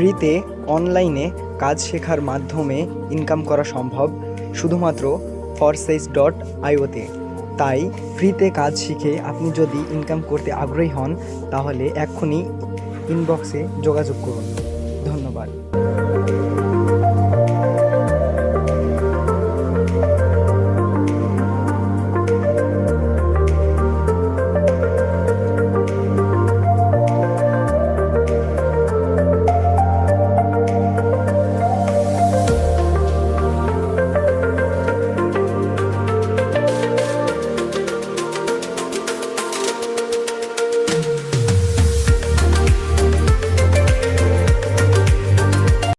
ফ্রিতে অনলাইনে কাজ শেখার মাধ্যমে ইনকাম করা সম্ভব, শুধুমাত্র ফরসাইজ ডট আইওতে তাই ফ্রিতে কাজ শিখে আপনি যদি ইনকাম করতে আগ্রহী হন, তাহলে এক্ষুনি ইনবক্সে যোগাযোগ করুন। ধন্যবাদ।